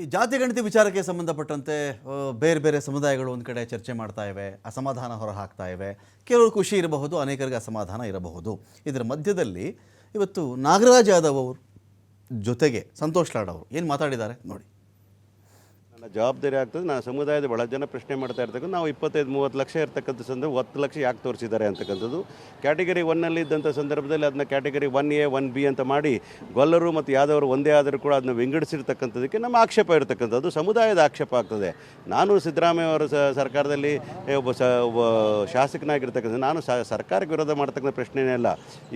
ಈ ಜಾತಿ ಗಣತಿ ವಿಚಾರಕ್ಕೆ ಸಂಬಂಧಪಟ್ಟಂತೆ ಬೇರೆ ಬೇರೆ ಸಮುದಾಯಗಳು ಒಂದು ಕಡೆ ಚರ್ಚೆ ಮಾಡ್ತಾ ಇವೆ, ಅಸಮಾಧಾನ ಹೊರ ಹಾಕ್ತಾ ಇವೆ. ಕೆಲವರು ಖುಷಿ ಇರಬಹುದು, ಅನೇಕರಿಗೆ ಅಸಮಾಧಾನ ಇರಬಹುದು. ಇದರ ಮಧ್ಯದಲ್ಲಿ ಇವತ್ತು ನಾಗರಾಜ್ ಯಾದವ್ ಅವರು ಜೊತೆಗೆ ಸಂತೋಷ್ ಲಾಡ್ ಅವರು ಏನು ಮಾತಾಡಿದ್ದಾರೆ ನೋಡಿ. ಜವಾಬ್ದಾರಿ ಆಗ್ತದೆ ನಾನು ಸಮುದಾಯದ ಬಹಳ ಜನ ಪ್ರಶ್ನೆ ಮಾಡ್ತಾ ಇರ್ತಕ್ಕಂಥ, ನಾವು ಇಪ್ಪತ್ತೈದು, ಮೂವತ್ತು ಲಕ್ಷ ಇರ್ತಕ್ಕಂಥ ಸಂದರ್ಭ, ಹತ್ತು ಲಕ್ಷ ಯಾಕೆ ತೋರಿಸಿದ್ದಾರೆ ಅಂತಕ್ಕಂಥದ್ದು. ಕ್ಯಾಟಗರಿ ಒನ್ನಲ್ಲಿ ಇದ್ದಂಥ ಸಂದರ್ಭದಲ್ಲಿ ಅದನ್ನ category one A one B ಅಂತ ಮಾಡಿ ಗೊಲ್ಲರು ಮತ್ತು ಯಾದವರು ಒಂದೇ ಆದರೂ ಕೂಡ ಅದನ್ನ ವಿಂಗಡಿಸಿರ್ತಕ್ಕಂಥದ್ದಕ್ಕೆ ನಮ್ಮ ಆಕ್ಷೇಪ ಇರತಕ್ಕಂಥದ್ದು. ಸಮುದಾಯದ ಆಕ್ಷೇಪ ಆಗ್ತದೆ. ನಾನು ಸಿದ್ದರಾಮಯ್ಯ ಅವರ ಸರ್ಕಾರದಲ್ಲಿ ಒಬ್ಬ ಸ, ಒಬ್ಬ ಶಾಸಕನಾಗಿರ್ತಕ್ಕಂಥ, ನಾನು ಸರ್ಕಾರಕ್ಕೆ ವಿರೋಧ ಮಾಡ್ತಕ್ಕಂಥ ಪ್ರಶ್ನೆನೇ ಅಲ್ಲ.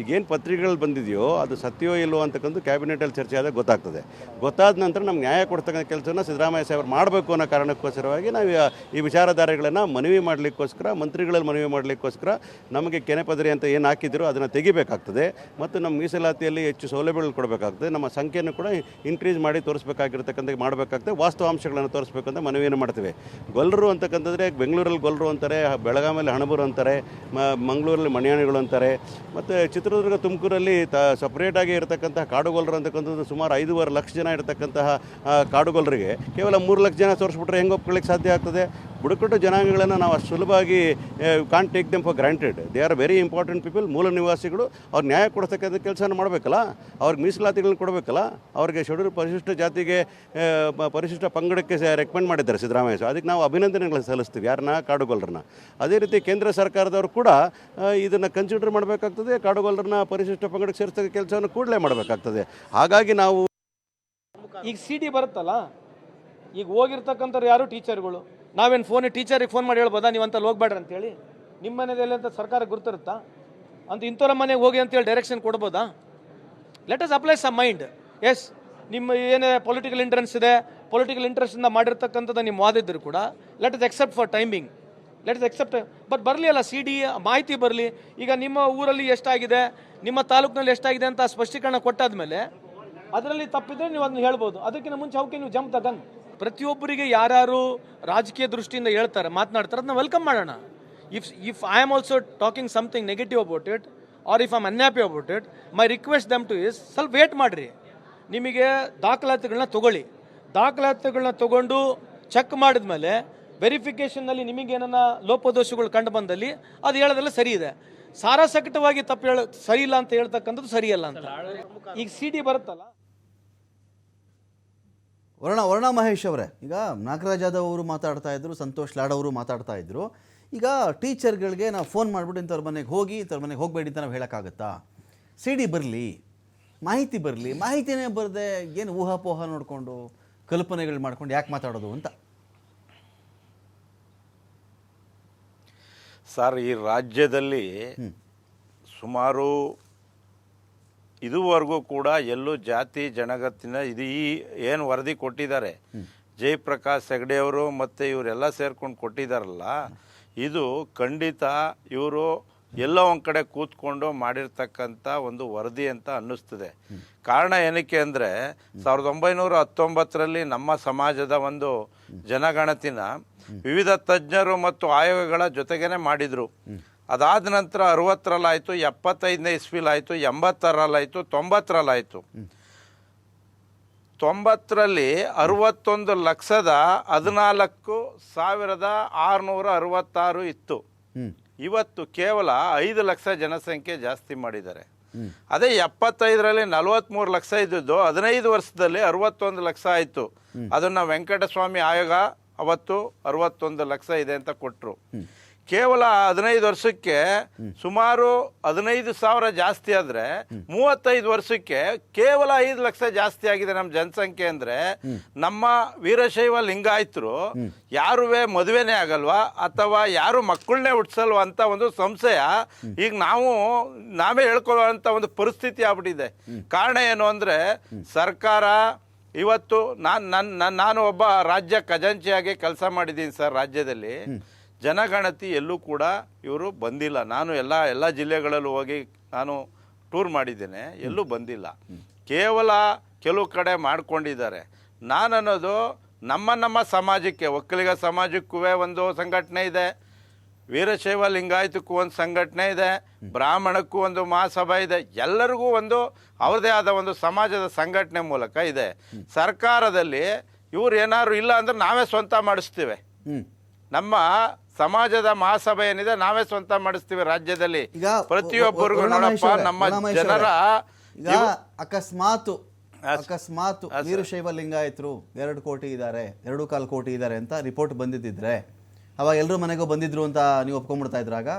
ಈಗೇನು ಪತ್ರಿಕೆಗಳು ಬಂದಿದೆಯೋ, ಅದು ಸತ್ಯವೋ ಇಲ್ಲವೋ ಅಂತಕ್ಕಂಥ ಕ್ಯಾಬಿನೆಟಲ್ಲಿ ಚರ್ಚೆ ಆದಾಗ ಗೊತ್ತಾಗ್ತದೆ. ಗೊತ್ತಾದ ನಂತರ ನಮ್ಗೆ ನ್ಯಾಯ ಕೊಡ್ತಕ್ಕಂಥ ಕೆಲಸನ ಸಿದ್ದರಾಮಯ್ಯ ಸಾಹೇಬರು ಮಾಡಬೇಕು ಅನ್ನೋ ಕಾರಣಕ್ಕೋಸ್ಕರವಾಗಿ ನಾವು ಈ- ವಿಚಾರಧಾರೆಗಳನ್ನು ಮನವಿ ಮಾಡಲಿಕ್ಕೋಸ್ಕರ, ಮಂತ್ರಿಗಳಲ್ಲಿ ಮನವಿ ಮಾಡಲಿಕ್ಕೋಸ್ಕರ ನಮಗೆ ಕೆನೆ ಪದರಿ ಅಂತ ಏನು ಹಾಕಿದ್ರು ಅದನ್ನು ತೆಗಿಬೇಕಾಗ್ತದೆ. ಮತ್ತು ನಮ್ಮ ಮೀಸಲಾತಿಯಲ್ಲಿ ಹೆಚ್ಚು ಸೌಲಭ್ಯಗಳು ಕೊಡಬೇಕಾಗ್ತದೆ. ನಮ್ಮ ಸಂಖ್ಯೆಯನ್ನು ಕೂಡ ಇನ್ಕ್ರೀಸ್ ಮಾಡಿ ತೋರಿಸ್ಬೇಕಾಗಿರ್ತಕ್ಕಂಥ ಮಾಡಬೇಕಾಗ್ತದೆ. ವಾಸ್ತವಾಂಶಗಳನ್ನು ತೋರಿಸ್ಬೇಕು ಅಂತ ಮನವಿಯನ್ನು ಮಾಡ್ತೇವೆ. ಗೊಲ್ಲರು ಅಂತಕ್ಕಂಥದ್ರೆ ಬೆಂಗಳೂರಲ್ಲಿ ಗೊಲ್ಲರು ಅಂತಾರೆ, ಬೆಳಗಾವಿಯಲ್ಲಿ ಹಣಬೂರು ಅಂತಾರೆ ಮಂಗಳೂರಲ್ಲಿ ಮಣಿಯಾಣಿಗಳು ಅಂತಾರೆ. ಮತ್ತು ಚಿತ್ರದುರ್ಗ ತುಮಕೂರಲ್ಲಿ ತ ಸಪ್ರೇಟಾಗಿ ಇರತಕ್ಕಂತಹ ಕಾಡುಗೊಲ್ಲರು ಅಂತಕ್ಕಂಥದ್ದು ಸುಮಾರು ಐದೂವರೆ ಲಕ್ಷ ಜನ ಇರತಕ್ಕಂತಹ ಕಾಡುಗೊಲ್ಲರಿಗೆ ಕೇವಲ ಮೂರು ಲಕ್ಷ ಜನ ತೋರಿಸ್ಬಿಟ್ರೆ ಹೆಂಗೆ ಒಪ್ಕೊಳ್ಳಿಕ್ಕೆ ಸಾಧ್ಯ ಆಗ್ತದೆ? ಬುಡಕಟ್ಟು ಜನಾಂಗಗಳನ್ನು ನಾವು ಅಷ್ಟು ಸುಲಭವಾಗಿ can't take them for granted they are very important people ಮೂಲ ನಿವಾಸಿಗಳು. ಅವ್ರು ನ್ಯಾಯ ಕೊಡ್ತಕ್ಕಂಥ ಕೆಲಸನ ಮಾಡಬೇಕಲ್ಲ? ಅವ್ರಿಗೆ ಮೀಸಲಾತಿಗಳನ್ನ ಕೊಡಬೇಕಲ್ಲ? ಅವ್ರಿಗೆ ಶೆಡ್ಯೂಲ್ ಪರಿಶಿಷ್ಟ ಜಾತಿಗೆ ಪರಿಶಿಷ್ಟ ಪಂಗಡಕ್ಕೆ ರೆಕಮೆಂಡ್ ಮಾಡಿದ್ದಾರೆ ಸಿದ್ದರಾಮಯ್ಯ. ಅದಕ್ಕೆ ನಾವು ಅಭಿನಂದನೆಗಳನ್ನು ಸಲ್ಲಿಸ್ತೀವಿ ಯಾರನ್ನ ಕಾಡುಗೊಲ್ಲರನ್ನ ಅದೇ ರೀತಿ ಕೇಂದ್ರ ಸರ್ಕಾರದವರು ಕೂಡ ಇದನ್ನು ಕನ್ಸಿಡರ್ ಮಾಡಬೇಕಾಗ್ತದೆ. ಕಾಡುಗೊಲ್ಲರನ್ನ ಪರಿಶಿಷ್ಟ ಪಂಗಡಕ್ಕೆ ಸೇರಿಸ್ತಕ್ಕ ಕೆಲಸವನ್ನು ಕೂಡಲೇ ಮಾಡಬೇಕಾಗ್ತದೆ. ಹಾಗಾಗಿ ನಾವು ಈಗ ಸಿ ಡಿ ಬರುತ್ತಲ್ಲ? ಈಗ ಹೋಗಿರ್ತಕ್ಕಂಥವ್ರು ಯಾರು ಟೀಚರ್ಗಳು? ನಾವೇನು ಫೋನ್ ಟೀಚರಿಗೆ ಫೋನ್ ಮಾಡಿ ಹೇಳ್ಬೋದಾ? ನೀವು ಅಂತ ಹೋಗ್ಬೇಡ್ರಿ ಅಂತೇಳಿ. ನಿಮ್ಮ ಮನೆಯಲ್ಲಿ ಅಂತ ಸರ್ಕಾರ ಗುರುತಿರುತ್ತಾ? ಅಂತ ಇಂಥವ್ರ ಮನೆಗೆ ಹೋಗಿ ಅಂತೇಳಿ ಡೈರೆಕ್ಷನ್ ಕೊಡ್ಬೋದಾ? Let us apply some mind yes ನಿಮ್ಮ ಏನೇ ಪೊಲಿಟಿಕಲ್ ಇಂಟ್ರೆನ್ಸ್ ಇದೆ ಪೊಲಿಟಿಕಲ್ ಇಂಟ್ರೆಸ್ಟಿಂದ ಮಾಡಿರ್ತಕ್ಕಂಥದ್ದು ನಿಮ್ಮ ವಾದಿದ್ರು ಕೂಡ let us accept for timing let us accept but ಬರಲಿ ಅಲ್ಲ ಸಿ ಡಿ ಮಾಹಿತಿ ಬರಲಿ. ಈಗ ನಿಮ್ಮ ಊರಲ್ಲಿ ಎಷ್ಟಾಗಿದೆ, ನಿಮ್ಮ ತಾಲೂಕಿನಲ್ಲಿ ಎಷ್ಟಾಗಿದೆ ಅಂತ ಸ್ಪಷ್ಟೀಕರಣ ಕೊಟ್ಟಾದ ಮೇಲೆ ಅದರಲ್ಲಿ ತಪ್ಪಿದ್ರೆ ನೀವು ಅದನ್ನ ಹೇಳ್ಬೋದು. ಅದಕ್ಕಿಂತ ಮುಂಚೆ ಅವಕ್ಕೆ ನೀವು ಜಂಪ್ ತಗನ್ ಪ್ರತಿಯೊಬ್ಬರಿಗೆ ಯಾರು ರಾಜಕೀಯ ದೃಷ್ಟಿಯಿಂದ ಹೇಳ್ತಾರೆ, ಮಾತನಾಡ್ತಾರೆ, ಅದನ್ನ ವೆಲ್ಕಮ್ ಮಾಡೋಣ. If if I am also talking something negative about it or if I'm unhappy about it my request them to is ಸ್ವಲ್ಪ ವೇಟ್ ಮಾಡಿರಿ. ನಿಮಗೆ ದಾಖಲಾತಿಗಳನ್ನ ತಗೊಳ್ಳಿ. ದಾಖಲಾತಿಗಳನ್ನ ತಗೊಂಡು ಚೆಕ್ ಮಾಡಿದ್ಮೇಲೆ ವೆರಿಫಿಕೇಷನ್ನಲ್ಲಿ ನಿಮಗೇನನ್ನ ಲೋಪದೋಷಗಳು ಕಂಡು ಬಂದಲ್ಲಿ ಅದು ಹೇಳೋದೆಲ್ಲ ಸರಿ ಇದೆ. ಸಾರಾಸಕಟವಾಗಿ ತಪ್ಪು ಹೇಳ, ಸರಿ ಇಲ್ಲ ಅಂತ ಹೇಳ್ತಕ್ಕಂಥದ್ದು ಸರಿಯಲ್ಲ ಅಂತ. ಈಗ ಸಿ ಡಿ ಬರುತ್ತಲ್ಲ? ವರ್ಣ ವರ್ಣ ಮಹೇಶ್ ಅವರೇ. ಈಗ ನಾಗರಾಜ್ ಯಾದವ್ ಅವರು ಮಾತಾಡ್ತಾ ಇದ್ರು ಸಂತೋಷ್ ಲಾಡ್ ಅವರು ಮಾತಾಡ್ತಾ ಇದ್ರು. ಈಗ ಟೀಚರ್ಗಳಿಗೆ ನಾವು ಫೋನ್ ಮಾಡಿಬಿಟ್ಟು ಇಂಥವ್ರ ಮನೆಗೆ ಹೋಗಿ ಇಂಥವ್ರ ಮನೆಗೆ ಹೋಗಬೇಡಿ ಅಂತ ನಾವು ಹೇಳೋಕ್ಕಾಗತ್ತಾ? ಸಿ ಡಿ ಬರಲಿ ಮಾಹಿತಿ ಬರಲಿ ಮಾಹಿತಿನೇ ಬರದೆ ಏನು ಊಹಾಪೋಹ ನೋಡಿಕೊಂಡು ಕಲ್ಪನೆಗಳು ಮಾಡ್ಕೊಂಡು ಯಾಕೆ ಮಾತಾಡೋದು ಅಂತ. ಸರ್ ಈ ರಾಜ್ಯದಲ್ಲಿ ಸುಮಾರು ಇದುವರೆಗೂ ಕೂಡ ಎಲ್ಲೂ ಜಾತಿ, ಜನಗತ್ತಿನ ಇದು ಈ ಏನು ವರದಿ ಕೊಟ್ಟಿದ್ದಾರೆ. ಜಯಪ್ರಕಾಶ್ ಹೆಗಡೆ ಅವರು ಮತ್ತು ಇವರೆಲ್ಲ ಸೇರ್ಕೊಂಡು ಕೊಟ್ಟಿದ್ದಾರಲ್ಲ, ಇದು ಖಂಡಿತ ಇವರು ಎಲ್ಲೋ ಒಂದು ಕಡೆ ಕೂತ್ಕೊಂಡು ಮಾಡಿರ್ತಕ್ಕಂಥ ಒಂದು ವರದಿ ಅಂತ ಅನ್ನಿಸ್ತದೆ. ಕಾರಣ ಏನಕ್ಕೆ ಅಂದರೆ, ಸಾವಿರದ ಒಂಬೈನೂರ ಹತ್ತೊಂಬತ್ತರಲ್ಲಿ ನಮ್ಮ ಸಮಾಜದ ಒಂದು ಜನಗಣತಿನ ವಿವಿಧ ತಜ್ಞರು ಮತ್ತು ಆಯೋಗಗಳ ಜೊತೆಗೇನೆ ಮಾಡಿದರು. ಅದಾದ ನಂತರ ಅರವತ್ತರಲ್ಲಾಯಿತು ಎಪ್ಪತ್ತೈದನೇ ಇಸ್ವಿಲಾಯಿತು ಎಂಬತ್ತರಲ್ಲಾಯಿತು ತೊಂಬತ್ತರಲ್ಲಾಯಿತು. ತೊಂಬತ್ತರಲ್ಲಿ ಅರವತ್ತೊಂದು ಲಕ್ಷದ ಹದಿನಾಲ್ಕು ಸಾವಿರದ ಆರುನೂರ ಅರವತ್ತಾರು ಇತ್ತು. ಇವತ್ತು ಕೇವಲ ಐದು ಲಕ್ಷ ಜನಸಂಖ್ಯೆ ಜಾಸ್ತಿ ಮಾಡಿದ್ದಾರೆ. ಅದೇ ಎಪ್ಪತ್ತೈದರಲ್ಲಿ ನಲವತ್ತ್ಮೂರು ಲಕ್ಷ ಇದ್ದದ್ದು ಹದಿನೈದು ವರ್ಷದಲ್ಲಿ ಅರವತ್ತೊಂದು ಲಕ್ಷ ಆಯಿತು. ಅದನ್ನು ವೆಂಕಟಸ್ವಾಮಿ ಆಯೋಗ ಅವತ್ತು ಅರವತ್ತೊಂದು ಲಕ್ಷ ಇದೆ ಅಂತ ಕೊಟ್ಟರು ಕೇವಲ ಹದಿನೈದು ವರ್ಷಕ್ಕೆ ಸುಮಾರು ಹದಿನೈದು ಸಾವಿರ ಜಾಸ್ತಿ ಆದರೆ ಮೂವತ್ತೈದು ವರ್ಷಕ್ಕೆ ಕೇವಲ ಐದು ಲಕ್ಷ ಜಾಸ್ತಿ ಆಗಿದೆ ನಮ್ಮ ಜನಸಂಖ್ಯೆ ಅಂದರೆ ನಮ್ಮ ವೀರಶೈವ ಲಿಂಗಾಯತರು ಯಾರುವೆ ಮದುವೆನೇ ಆಗಲ್ವಾ ಅಥವಾ ಯಾರು ಮಕ್ಕಳನ್ನೇ ಹುಟ್ಸಲ್ವಾ ಅಂತ ಒಂದು ಸಂಶಯ ಈಗ ನಾವು ನಾವೇ ಹೇಳ್ಕೊಳ್ಳುವಂಥ ಒಂದು ಪರಿಸ್ಥಿತಿ ಆಗ್ಬಿಟ್ಟಿದೆ. ಕಾರಣ ಏನು ಅಂದರೆ ಸರ್ಕಾರ ಇವತ್ತು ನಾನು ನನ್ನ ನಾನು ಒಬ್ಬ ರಾಜ್ಯ ಖಜಾಂಚಿಯಾಗಿ ಕೆಲಸ ಮಾಡಿದ್ದೀನಿ ಸರ್ ರಾಜ್ಯದಲ್ಲಿ. ಜನಗಣತಿ ಎಲ್ಲೂ ಕೂಡ ಇವರು ಬಂದಿಲ್ಲ. ನಾನು ಎಲ್ಲ ಎಲ್ಲ ಜಿಲ್ಲೆಗಳಲ್ಲೂ ಹೋಗಿ ನಾನು ಟೂರ್ ಮಾಡಿದ್ದೇನೆ. ಎಲ್ಲೂ ಬಂದಿಲ್ಲ. ಕೇವಲ ಕೆಲವು ಕಡೆ ಮಾಡಿಕೊಂಡಿದ್ದಾರೆ. ನಾನು ಅನ್ನೋದು ನಮ್ಮ ನಮ್ಮ ಸಮಾಜಕ್ಕೆ ಒಕ್ಕಲಿಗ ಸಮಾಜಕ್ಕೂ ಒಂದು ಸಂಘಟನೆ ಇದೆ. ವೀರಶೈವ ಲಿಂಗಾಯತಕ್ಕೂ ಒಂದು ಸಂಘಟನೆ ಇದೆ. ಬ್ರಾಹ್ಮಣಕ್ಕೂ ಒಂದು ಮಹಾಸಭಾ ಇದೆ. ಎಲ್ಲರಿಗೂ ಒಂದು ಅವ್ರದೇ ಆದ ಒಂದು ಸಮಾಜದ ಸಂಘಟನೆ ಮೂಲಕ ಇದೆ. ಸರ್ಕಾರದಲ್ಲಿ ಇವ್ರು ಏನಾದ್ರು ಇಲ್ಲ ಅಂದ್ರೆ ನಾವೇ ಸ್ವಂತ ಮಾಡಿಸ್ತೀವಿ. ನಮ್ಮ ಸಮಾಜದ ಮಹಾಸಭೆ ಏನಿದೆ ನಾವೇ ಸ್ವಂತ ಮಾಡಿಸ್ತೀವಿ ರಾಜ್ಯದಲ್ಲಿ. ಈಗ ಪ್ರತಿಯೊಬ್ಬರಿಗೂ ನೋಡಪ್ಪ ನಮ್ಮ ಜನರ ಈಗ ಅಕಸ್ಮಾತ್ ಅಕಸ್ಮಾತ್ ವೀರಶೈವ ಲಿಂಗಾಯತರು ಎರಡು ಕೋಟಿ ಇದ್ದಾರೆ ಎರಡು ಕಾಲು ಕೋಟಿ ಇದ್ದಾರೆ ಅಂತ ರಿಪೋರ್ಟ್ ಬಂದಿದ್ದಿದ್ರೆ ಅವಾಗ ಎಲ್ಲರೂ ಮನೆಗೂ ಬಂದಿದ್ರು ಅಂತ ನೀವು ಒಪ್ಕೊಂಡ್ಬಿಡ್ತಾ ಇದ್ರಾಗ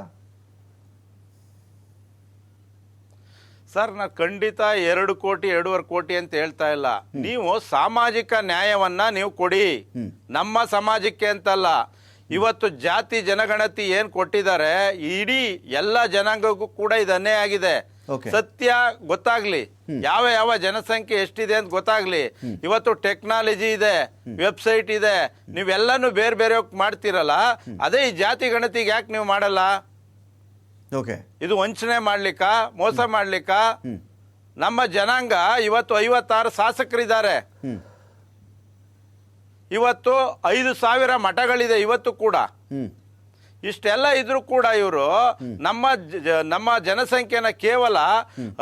ಸರ್ ನಾ ಖಂಡಿತ ಎರಡು ಕೋಟಿ ಎರಡೂವರೆ ಕೋಟಿ ಅಂತ ಹೇಳ್ತಾ ಇಲ್ಲ. ನೀವು ಸಾಮಾಜಿಕ ನ್ಯಾಯವನ್ನ ನೀವು ಕೊಡಿ. ನಮ್ಮ ಸಮಾಜಕ್ಕೆ ಅಂತಲ್ಲ. ಇವತ್ತು ಜಾತಿ ಜನಗಣತಿ ಏನ್ ಕೊಟ್ಟಿದ್ದಾರೆ ಇಡೀ ಎಲ್ಲ ಜನಾಂಗಕ್ಕೂ ಕೂಡ ಇದನ್ನೇ ಅನ್ಯಾಯ ಆಗಿದೆ. ಸತ್ಯ ಗೊತ್ತಾಗ್ಲಿ. ಯಾವ ಯಾವ ಜನಸಂಖ್ಯೆ ಎಷ್ಟಿದೆ ಅಂತ ಗೊತ್ತಾಗ್ಲಿ. ಇವತ್ತು ಟೆಕ್ನಾಲಜಿ ಇದೆ ವೆಬ್ಸೈಟ್ ಇದೆ. ನೀವೆಲ್ಲಾನು ಬೇರೆ ಬೇರೆ ಮಾಡ್ತೀರಲ್ಲ ಅದೇ ಈ ಜಾತಿ ಗಣತಿಗೆ ಯಾಕೆ ನೀವು ಮಾಡಲ್ಲ? ಇದು ವಂಚನೆ ಮಾಡ್ಲಿಕ್ಕ ಮೋಸ ಮಾಡ್ಲಿಕ್ಕ? ನಮ್ಮ ಜನಾಂಗ ಇವತ್ತು ಐವತ್ತಾರು ಶಾಸಕರಿದ್ದಾರೆ. ಇವತ್ತು ಐದು ಸಾವಿರ ಮಠಗಳಿದೆ ಇವತ್ತು ಕೂಡ. ಇಷ್ಟೆಲ್ಲ ಇದ್ರೂ ಕೂಡ ಇವರು ನಮ್ಮ ನಮ್ಮ ಜನಸಂಖ್ಯೆನ ಕೇವಲ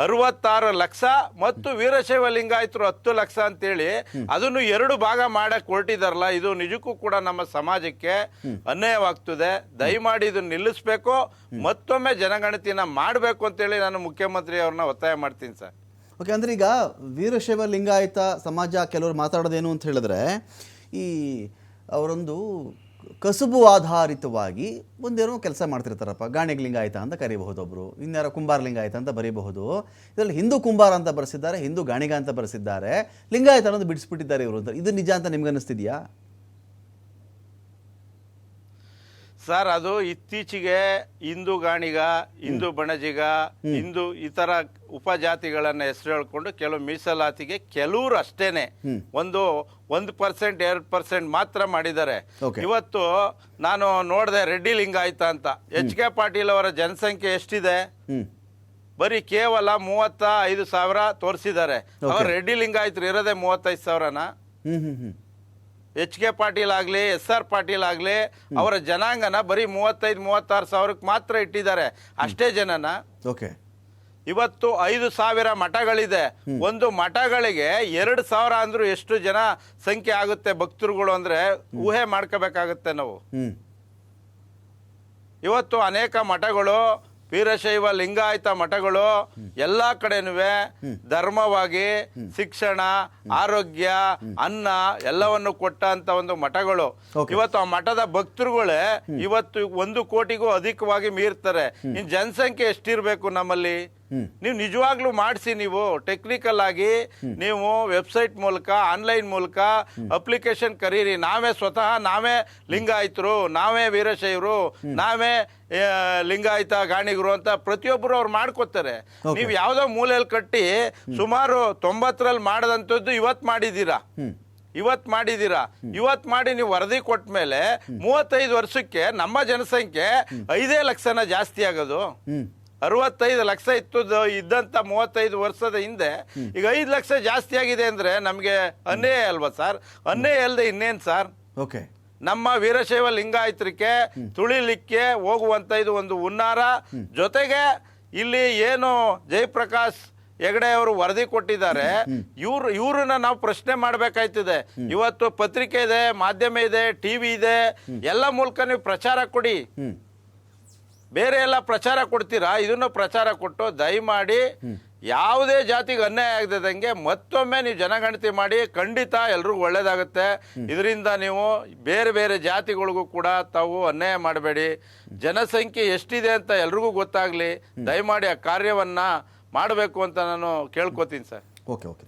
ಅರವತ್ತಾರು ಲಕ್ಷ ಮತ್ತು ವೀರಶೈವ ಲಿಂಗಾಯತರು ಹತ್ತು ಲಕ್ಷ ಅಂತೇಳಿ ಅದನ್ನು ಎರಡು ಭಾಗ ಮಾಡಕ್ ಹೊರಟಿದಾರಲ್ಲ ಇದು ನಿಜಕ್ಕೂ ಕೂಡ ನಮ್ಮ ಸಮಾಜಕ್ಕೆ ಅನ್ಯಾಯವಾಗ್ತದೆ. ದಯಮಾಡಿ ಇದನ್ನ ನಿಲ್ಲಿಸ್ಬೇಕು. ಮತ್ತೊಮ್ಮೆ ಜನಗಣತಿನ ಮಾಡಬೇಕು ಅಂತೇಳಿ ನಾನು ಮುಖ್ಯಮಂತ್ರಿ ಅವ್ರನ್ನ ಒತ್ತಾಯ ಮಾಡ್ತೀನಿ ಸರ್. ಓಕೆ ಅಂದ್ರೆ ಈಗ ವೀರಶೈವ ಲಿಂಗಾಯತ ಸಮಾಜ ಕೆಲವರು ಮಾತಾಡೋದೇನು ಅಂತ ಹೇಳಿದ್ರೆ ಈ ಅವರೊಂದು ಕಸುಬು ಆಧಾರಿತವಾಗಿ ಒಂದೇನೋ ಕೆಲಸ ಮಾಡ್ತಿರ್ತಾರಪ್ಪ. ಆಯ್ತಾ ಅಂತ ಕರೀಬಹುದು ಒಬ್ಬರು ಇನ್ಯಾರೋ ಕುಂಬಾರ ಲಿಂಗಾಯತ ಅಂತ ಬರೀಬಹುದು. ಇದರಲ್ಲಿ ಹಿಂದೂ ಕುಂಬಾರ ಅಂತ ಬರೆಸಿದ್ದಾರೆ, ಹಿಂದೂ ಗಾಣಿಗ ಅಂತ ಬರೆಸಿದ್ದಾರೆ. ಲಿಂಗಾಯತ ಅನ್ನೋದು ಬಿಡಿಸ್ಬಿಟ್ಟಿದ್ದಾರೆ ಇವರು ಅಂತ. ಇದು ನಿಜ ಅಂತ ನಿಮ್ಗೆ ಅನ್ನಿಸ್ತಿದ್ಯಾ ಸರ್ ಅದು ಇತ್ತೀಚೆಗೆ ಹಿಂದೂ ಗಾಣಿಗ ಹಿಂದೂ ಬಣಜಿಗ ಹಿಂದೂ ಇತರ ಉಪಜಾತಿಗಳನ್ನ ಹೆಸರು ಹೇಳ್ಕೊಂಡು ಕೆಲವು ಮೀಸಲಾತಿಗೆ ಕೆಲವರು ಅಷ್ಟೇನೆ. ಒಂದು ಒಂದು ಪರ್ಸೆಂಟ್ ಎರಡು ಪರ್ಸೆಂಟ್ ಮಾತ್ರ ಮಾಡಿದ್ದಾರೆ. ಇವತ್ತು ನಾನು ನೋಡಿದೆ ರೆಡ್ಡಿ ಲಿಂಗಾಯತ ಅಂತ. ಎಚ್ ಕೆ ಪಾಟೀಲ್ ಅವರ ಜನಸಂಖ್ಯೆ ಎಷ್ಟಿದೆ? ಬರೀ ಕೇವಲ ಮೂವತ್ತ ಐದು ಸಾವಿರ ತೋರಿಸಿದ್ದಾರೆ. ಅವ್ರು ರೆಡ್ಡಿ ಲಿಂಗಾಯತರು ಇರೋದೇ ಮೂವತ್ತೈದು ಸಾವಿರನ? ಎಚ್ ಕೆ ಪಾಟೀಲ್ ಆಗಲಿ ಎಸ್ ಆರ್ ಪಾಟೀಲ್ ಆಗಲಿ ಅವರ ಜನಾಂಗನ ಬರೀ ಮೂವತ್ತೈದು ಮೂವತ್ತಾರು ಸಾವಿರಕ್ಕೆ ಮಾತ್ರ ಇಟ್ಟಿದ್ದಾರೆ. ಅಷ್ಟೇ ಜನನ. ಓಕೆ. ಇವತ್ತು ಐದು ಸಾವಿರ ಮಠಗಳಿದೆ. ಒಂದು ಮಠಗಳಿಗೆ ಎರಡು ಸಾವಿರ ಅಂದ್ರೂ ಎಷ್ಟು ಜನ ಸಂಖ್ಯೆ ಆಗುತ್ತೆ ಭಕ್ತರುಗಳು ಅಂದ್ರೆ ಊಹೆ ಮಾಡ್ಕೋಬೇಕಾಗತ್ತೆ ನಾವು. ಇವತ್ತು ಅನೇಕ ಮಠಗಳು ವೀರಶೈವ ಲಿಂಗಾಯತ ಮಠಗಳು ಎಲ್ಲ ಕಡೆನೂ ಧರ್ಮವಾಗಿ ಶಿಕ್ಷಣ ಆರೋಗ್ಯ ಅನ್ನ ಎಲ್ಲವನ್ನು ಕೊಟ್ಟಂತ ಒಂದು ಮಠಗಳು. ಇವತ್ತು ಆ ಮಠದ ಭಕ್ತರುಗಳೇ ಇವತ್ತು ಒಂದು ಕೋಟಿಗೂ ಅಧಿಕವಾಗಿ ಮೀರ್ತಾರೆ. ಇನ್ ಜನಸಂಖ್ಯೆ ಎಷ್ಟಿರ್ಬೇಕು ನಮ್ಮಲ್ಲಿ? ನೀವು ನಿಜವಾಗ್ಲೂ ಮಾಡಿಸಿ ನೀವು ಟೆಕ್ನಿಕಲ್ ಆಗಿ ನೀವು ವೆಬ್ಸೈಟ್ ಮೂಲಕ ಆನ್ಲೈನ್ ಮೂಲಕ ಅಪ್ಲಿಕೇಶನ್ ಕರೀರಿ. ನಾವೇ ಸ್ವತಃ ನಾವೇ ಲಿಂಗಾಯತರು ನಾವೇ ವೀರಶೈವರು ನಾವೇ ಲಿಂಗಾಯತ ಗಾಣಿಗರು ಅಂತ ಪ್ರತಿಯೊಬ್ಬರು ಅವ್ರು ಮಾಡ್ಕೋತಾರೆ. ನೀವು ಯಾವುದೋ ಮೂಲೆಯಲ್ಲಿ ಕಟ್ಟಿ ಸುಮಾರು ತೊಂಬತ್ತರಲ್ಲಿ ಮಾಡಿದಂಥದ್ದು ಇವತ್ತು ಮಾಡಿದ್ದೀರಾ? ಇವತ್ತು ಮಾಡಿದ್ದೀರಾ? ಇವತ್ತು ಮಾಡಿ ನೀವು ವರದಿ ಕೊಟ್ಟ ಮೇಲೆ ಮೂವತ್ತೈದು ವರ್ಷಕ್ಕೆ ನಮ್ಮ ಜನಸಂಖ್ಯೆ ಐದೇ ಲಕ್ಷನ ಜಾಸ್ತಿ ಆಗೋದು. ಅರವತ್ತೈದು ಲಕ್ಷ ಇತ್ತು ಇದ್ದಂಥ ಮೂವತ್ತೈದು ವರ್ಷದ ಹಿಂದೆ. ಈಗ ಐದು ಲಕ್ಷ ಜಾಸ್ತಿ ಆಗಿದೆ ಅಂದರೆ ನಮಗೆ ಅನ್ಯಾಯ ಅಲ್ವಾ ಸರ್? ಅನ್ಯಾಯ ಅಲ್ಲದೆ ಇನ್ನೇನು ಸರ್? ಓಕೆ. ನಮ್ಮ ವೀರಶೈವ ಲಿಂಗಾಯತರಿಗೆ ತುಳಿಲಿಕ್ಕೆ ಹೋಗುವಂಥ ಇದು ಒಂದು ಹುನ್ನಾರ. ಜೊತೆಗೆ ಇಲ್ಲಿ ಏನು ಜಯಪ್ರಕಾಶ್ ಹೆಗಡೆ ಅವರು ವರದಿ ಕೊಟ್ಟಿದ್ದಾರೆ. ಇವ್ರು ಇವ್ರನ್ನ ನಾವು ಪ್ರಶ್ನೆ ಮಾಡಬೇಕಾಯ್ತಿದೆ. ಇವತ್ತು ಪತ್ರಿಕೆ ಇದೆ ಮಾಧ್ಯಮ ಇದೆ ಟಿವಿ ಇದೆ. ಎಲ್ಲ ಮೂಲಕ ನೀವು ಪ್ರಚಾರ ಕೊಡಿ. ಬೇರೆ ಎಲ್ಲ ಪ್ರಚಾರ ಕೊಡ್ತೀರಾ? ಇದನ್ನು ಪ್ರಚಾರ ಕೊಟ್ಟು ದಯಮಾಡಿ ಯಾವುದೇ ಜಾತಿಗೆ ಅನ್ಯಾಯ ಆಗದಂಗೆ ಮತ್ತೊಮ್ಮೆ ನೀವು ಜನಗಣತಿ ಮಾಡಿ ಖಂಡಿತ ಎಲ್ರಿಗೂ ಒಳ್ಳೇದಾಗುತ್ತೆ. ಇದರಿಂದ ನೀವು ಬೇರೆ ಬೇರೆ ಜಾತಿಗಳಿಗೂ ಕೂಡ ತಾವು ಅನ್ಯಾಯ ಮಾಡಬೇಡಿ. ಜನಸಂಖ್ಯೆ ಎಷ್ಟಿದೆ ಅಂತ ಎಲ್ರಿಗೂ ಗೊತ್ತಾಗಲಿ. ದಯಮಾಡಿ ಆ ಕಾರ್ಯವನ್ನು ಮಾಡಬೇಕು ಅಂತ ನಾನು ಕೇಳ್ಕೊತೀನಿ ಸರ್. Okay okay.